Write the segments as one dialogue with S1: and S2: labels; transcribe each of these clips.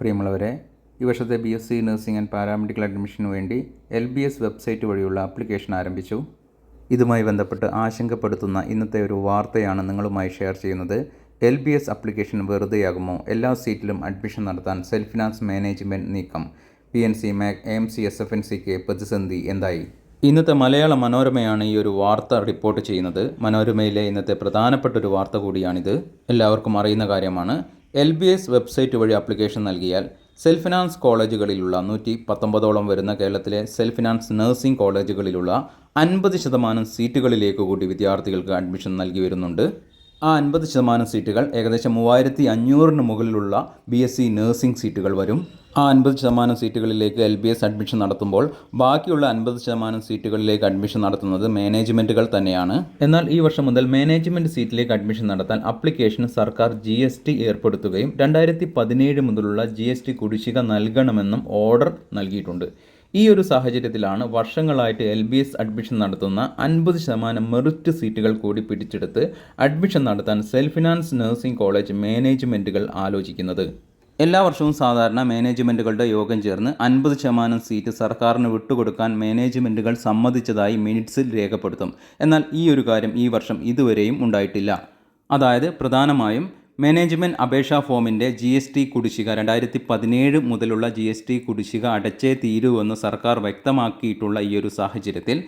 S1: പ്രിയമുള്ളവരെ ഈ വർഷത്തെ B S C nursing and paramedical അഡ്മിഷനു വേണ്ടി എൽ ബി എസ് വെബ്സൈറ്റ് വഴിയുള്ള ആപ്ലിക്കേഷൻ ആരംഭിച്ചു. ഇതുമായി ബന്ധപ്പെട്ട് ആശങ്കപ്പെടുത്തുന്ന ഇന്നത്തെ ഒരു വാർത്തയാണ് നിങ്ങളുമായി ഷെയർ ചെയ്യുന്നത്. എൽ ബി എസ് അപ്ലിക്കേഷൻ വെറുതെയാകുമോ? എല്ലാ സീറ്റിലും അഡ്മിഷൻ നടത്താൻ സെൽഫ് ഫിനാൻസ് മാനേജ്മെന്റ് നീക്കം. P N C MAC M C S F N സിക്ക് പ്രതിസന്ധി എന്തായി? ഇന്നത്തെ മലയാള മനോരമയാണ് ഈ ഒരു വാർത്ത റിപ്പോർട്ട് ചെയ്യുന്നത്. മനോരമയിലെ ഇന്നത്തെ പ്രധാനപ്പെട്ട ഒരു വാർത്ത കൂടിയാണിത്. എല്ലാവർക്കും അറിയുന്ന കാര്യമാണ്. എൽ ബി എസ് വെബ്സൈറ്റ് വഴി ആപ്ലിക്കേഷൻ നൽകിയാൽ സെൽഫ് ഫിനാൻസ് കോളേജുകളിലുള്ള നൂറ്റി പത്തൊമ്പതോളം വരുന്ന കേരളത്തിലെ സെൽഫ് ഫിനാൻസ് നഴ്സിംഗ് കോളേജുകളിലുള്ള അൻപത് ശതമാനം സീറ്റുകളിലേക്ക് കൂടി വിദ്യാർത്ഥികൾക്ക് അഡ്മിഷൻ നൽകി വരുന്നുണ്ട്. ആ അൻപത് ശതമാനം സീറ്റുകൾ ഏകദേശം മൂവായിരത്തി അഞ്ഞൂറിന് മുകളിലുള്ള ബി എസ് സി നഴ്സിംഗ് സീറ്റുകൾ വരും. ആ അൻപത് ശതമാനം സീറ്റുകളിലേക്ക് എൽ ബി എസ് അഡ്മിഷൻ നടത്തുമ്പോൾ ബാക്കിയുള്ള അൻപത് ശതമാനം സീറ്റുകളിലേക്ക് അഡ്മിഷൻ നടത്തുന്നത് മാനേജ്മെന്റുകൾ തന്നെയാണ്. എന്നാൽ ഈ വർഷം മുതൽ മാനേജ്മെന്റ് സീറ്റിലേക്ക് അഡ്മിഷൻ നടത്താൻ അപ്ലിക്കേഷൻ സർക്കാർ ജി എസ് ടി ഏർപ്പെടുത്തുകയും രണ്ടായിരത്തി പതിനേഴ് മുതലുള്ള ജി എസ് ടി കുടിശ്ശിക നൽകണമെന്നും ഓർഡർ നൽകിയിട്ടുണ്ട്. ഈ ഒരു സാഹചര്യത്തിലാണ് വർഷങ്ങളായിട്ട് എൽ ബി എസ് അഡ്മിഷൻ നടത്തുന്ന അൻപത് ശതമാനം മെറിറ്റ് സീറ്റുകൾ കൂടി പിടിച്ചെടുത്ത് അഡ്മിഷൻ നടത്താൻ സെൽഫ് ഫിനാൻസ് നഴ്സിംഗ് കോളേജ് മാനേജ്മെന്റുകൾ ആലോചിക്കുന്നത്. എല്ലാ വർഷവും സാധാരണ മാനേജ്മെന്റുകളുടെ യോഗം ചേർന്ന് അൻപത് ശതമാനം സീറ്റ് സർക്കാരിന് വിട്ടുകൊടുക്കാൻ മാനേജ്മെന്റുകൾ സമ്മതിച്ചതായി മിനിറ്റ്സിൽ രേഖപ്പെടുത്തും. എന്നാൽ ഈ ഒരു കാര്യം ഈ വർഷം ഇതുവരെയും ഉണ്ടായിട്ടില്ല. അതായത് പ്രധാനമായും മാനേജ്മെന്റ് അപേക്ഷാ ഫോമിന്റെ ജി എസ് ടി കുടിശ്ശിക രണ്ടായിരത്തി പതിനേഴ് മുതലുള്ള ജി എസ് ടി കുടിശ്ശിക അടച്ചേ തീരുവെന്ന് സർക്കാർ വ്യക്തമാക്കിയിട്ടുള്ള ഈ ഒരു സാഹചര്യത്തിൽ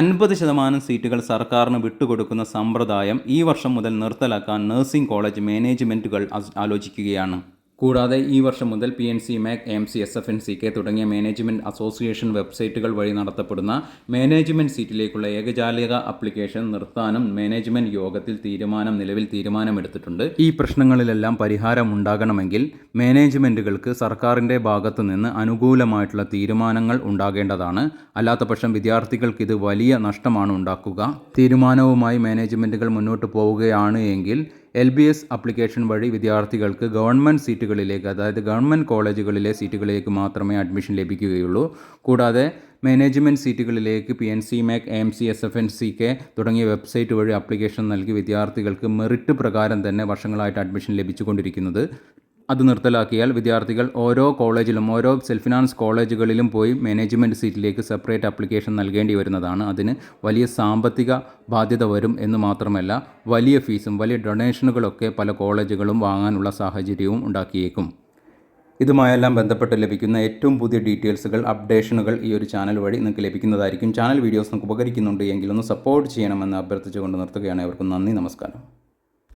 S1: അൻപത് ശതമാനം സീറ്റുകൾ സർക്കാരിന് വിട്ടുകൊടുക്കുന്ന സമ്പ്രദായം ഈ വർഷം മുതൽ നിർത്തലാക്കാൻ നഴ്സിംഗ് കോളേജ് മാനേജ്മെന്റുകൾ ആലോചിക്കുകയാണ്. കൂടാതെ ഈ വർഷം മുതൽ P N C MAC M C S F N C K തുടങ്ങിയ മാനേജ്മെന്റ് അസോസിയേഷൻ വെബ്സൈറ്റുകൾ വഴി നടത്തപ്പെടുന്ന മാനേജ്മെന്റ് സീറ്റിലേക്കുള്ള ഏകജാലിക അപ്ലിക്കേഷൻ നിർത്താനും മാനേജ്മെന്റ് യോഗത്തിൽ തീരുമാനം നിലവിൽ തീരുമാനമെടുത്തിട്ടുണ്ട്. ഈ പ്രശ്നങ്ങളിലെല്ലാം പരിഹാരം ഉണ്ടാകണമെങ്കിൽ മാനേജ്മെന്റുകൾക്ക് സർക്കാരിന്റെ ഭാഗത്തു നിന്ന് അനുകൂലമായിട്ടുള്ള തീരുമാനങ്ങൾ ഉണ്ടാകേണ്ടതാണ്. അല്ലാത്തപക്ഷം വിദ്യാർത്ഥികൾക്ക് ഇത് വലിയ നഷ്ടമാണ് ഉണ്ടാക്കുക. തീരുമാനവുമായി മാനേജ്മെന്റുകൾ മുന്നോട്ട് പോവുകയാണ് എങ്കിൽ എൽ ബി എസ് ആപ്ലിക്കേഷൻ വഴി വിദ്യാർത്ഥികൾക്ക് ഗവൺമെന്റ് സീറ്റുകളിലേക്ക് അതായത് ഗവൺമെന്റ് കോളേജുകളിലെ സീറ്റുകളിലേക്ക് മാത്രമേ അഡ്മിഷൻ ലഭിക്കുകയുള്ളൂ. കൂടാതെ management സീറ്റുകളിലേക്ക് P N C MAC M C S F N C K തുടങ്ങിയ വെബ്സൈറ്റ് വഴി അപ്ലിക്കേഷൻ നൽകി വിദ്യാർത്ഥികൾക്ക് മെറിറ്റ് പ്രകാരം തന്നെ വർഷങ്ങളായിട്ട് അഡ്മിഷൻ ലഭിച്ചുകൊണ്ടിരിക്കുന്നത്. അത് നിർത്തലാക്കിയാൽ വിദ്യാർത്ഥികൾ ഓരോ കോളേജിലും ഓരോ സെൽഫ് ഫിനാൻസ് കോളേജുകളിലും പോയി മാനേജ്മെന്റ് സീറ്റിലേക്ക് സെപ്പറേറ്റ് അപ്ലിക്കേഷൻ നൽകേണ്ടി വരുന്നതാണ്. അതിന് വലിയ സാമ്പത്തിക ബാധ്യത വരും എന്ന് മാത്രമല്ല വലിയ ഫീസും വലിയ ഡൊണേഷനുകളൊക്കെ പല കോളേജുകളും വാങ്ങാനുള്ള സാഹചര്യവും ഉണ്ടാക്കിയേക്കും. ഇതുമായെല്ലാം ബന്ധപ്പെട്ട് ലഭിക്കുന്ന ഏറ്റവും പുതിയ ഡീറ്റെയിൽസുകൾ അപ്ഡേഷനുകൾ ഈ ഒരു ചാനൽ വഴി നിങ്ങൾക്ക് ലഭിക്കുന്നതായിരിക്കും. ചാനൽ വീഡിയോസ് നമുക്ക് ഉപകരിക്കുന്നുണ്ട് എങ്കിലൊന്ന് സപ്പോർട്ട് ചെയ്യണമെന്ന് അഭ്യർത്ഥിച്ചുകൊണ്ട് നിർത്തുകയാണ്. അവർക്കും നന്ദി നമസ്കാരം.